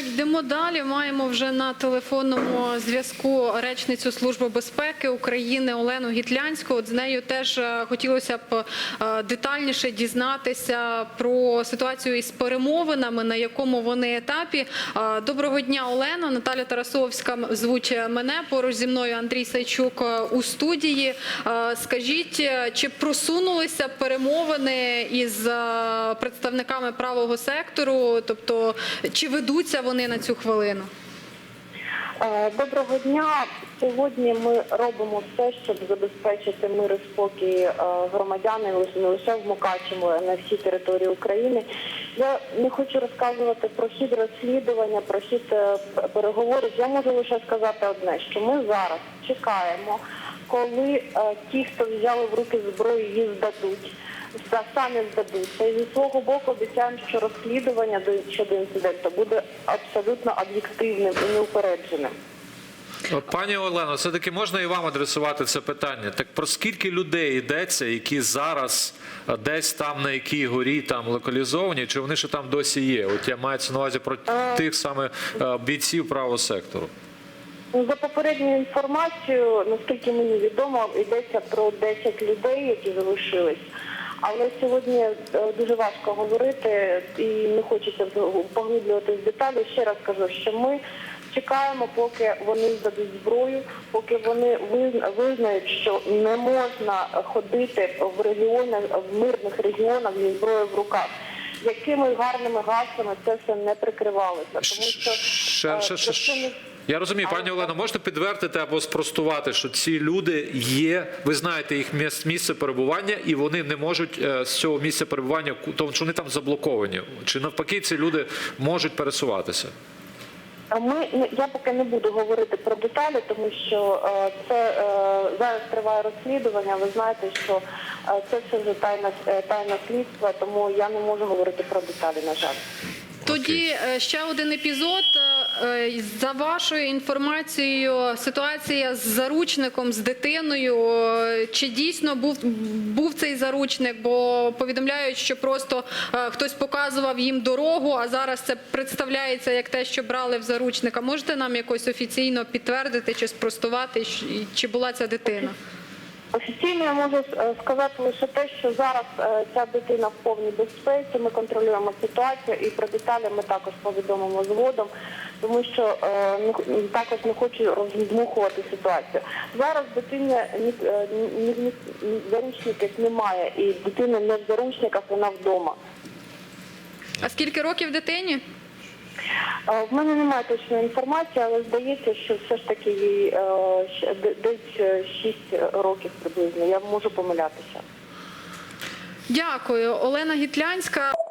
Йдемо далі. Маємо вже на телефонному зв'язку речницю Служби безпеки України Олену Гітлянську. От з нею теж е, хотілося б е, детальніше дізнатися про ситуацію із перемовинами, на якому вони етапі. Е, Доброго дня, Олено. Наталя Тарасовська звуть мене. Поруч зі мною Андрій Сайчук у студії. Скажіть, чи просунулися перемовини із представниками правого сектору? Тобто, чи ведуться вони на цю хвилину? Е, Доброго дня. Сьогодні ми робимо все, щоб забезпечити мир і спокій е, громадян не лише в Мукачеву, а на всій території України. Я не хочу розказувати про хід розслідування, про хід е, переговорів. Я можу лише сказати одне, що ми зараз чекаємо, коли е, ті, хто взяли в руки зброю, її здадуть. Та самі здадуться. І зі свого боку обіцяємо, що розслідування до- щодо інциденту буде абсолютно об'єктивним і неупередженим. Пані Олено, все-таки можна і вам адресувати це питання. Так про скільки людей йдеться, які зараз е, десь там на якій горі там локалізовані, чи вони ще там досі є? От я маю на увазі про тих саме е, бійців правого сектору. За попередньою інформацією, наскільки мені відомо, йдеться про 10 людей, які залишились. Але сьогодні е, дуже важко говорити і не хочеться поглиблювати в деталі. Ще раз кажу, що ми чекаємо, поки вони здадуть зброю, поки вони визнають, що не можна ходити в регіонах, в мирних регіонах зі зброєю в руках. Якими гарними гаслами це все не прикривалося, тому що Я розумію, пані Олено, можете підтвердити або спростувати, що ці люди є, ви знаєте їх місце перебування, і вони не можуть е, з цього місця перебування, тому що вони там заблоковані. Чи навпаки ці люди можуть пересуватися? Ми я поки не буду говорити про деталі, тому що е, це е, зараз триває розслідування. Ви знаєте, що це все вже тайна тайна слідства, тому я не можу говорити про деталі. На жаль. Тоді ще один епізод. Е, За вашою інформацією, ситуація з заручником, з дитиною. Чи дійсно був, був цей заручник? Бо повідомляють, що просто е, хтось показував їм дорогу, а зараз це представляється як те, що брали в заручника. Можете нам якось офіційно підтвердити чи спростувати, чи була ця дитина? Офіційно я можу е, сказати лише те, що зараз ця дитина в повній безпеці. Ми контролюємо ситуацію і про деталі ми також повідомимо згодом, тому що е, не також не хочу роздмухувати ситуацію. Зараз дитині ні, е, ні, ні заручників немає, і дитина не в заручниках, вона вдома. А скільки років дитині? Е, В мене немає точної інформації, але здається, що все ж таки їй е, десь 6 років приблизно. Я можу помилятися. Дякую, Олена Гітлянська.